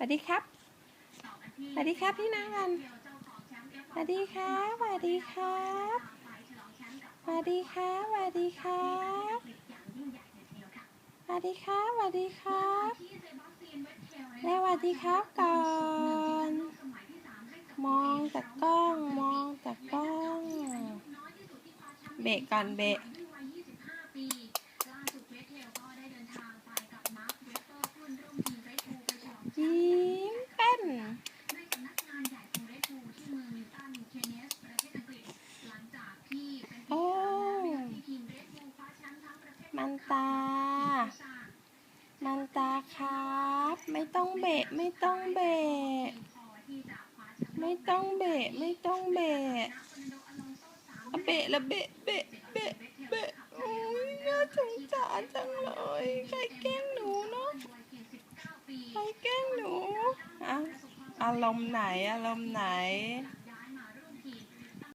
สวัสดีครับ สวัสดีครับพี่นางกัน สวัสดีครับสวัสดีครับสวัสดีครับสวัสดีครับสวัสดีครับสวัสดีครับแล้วสวัสดีครับก่อน มองจากกล้อง มองจากกล้อง เบรกก่อนเบรกยิ้มเป็น โอ้ มันตา มันตาครับ ไม่ต้องเบะไม่ต้องเบะไม่ต้องเบะไม่ต้องเบะอะเบะละเบะเบะเบะเบะโอ้ยน่าสงสารจังเลย ใครแกล้งหนูเนาะใครแกล้งหนูอะอารมณ์ไหนอารมณ์ไหน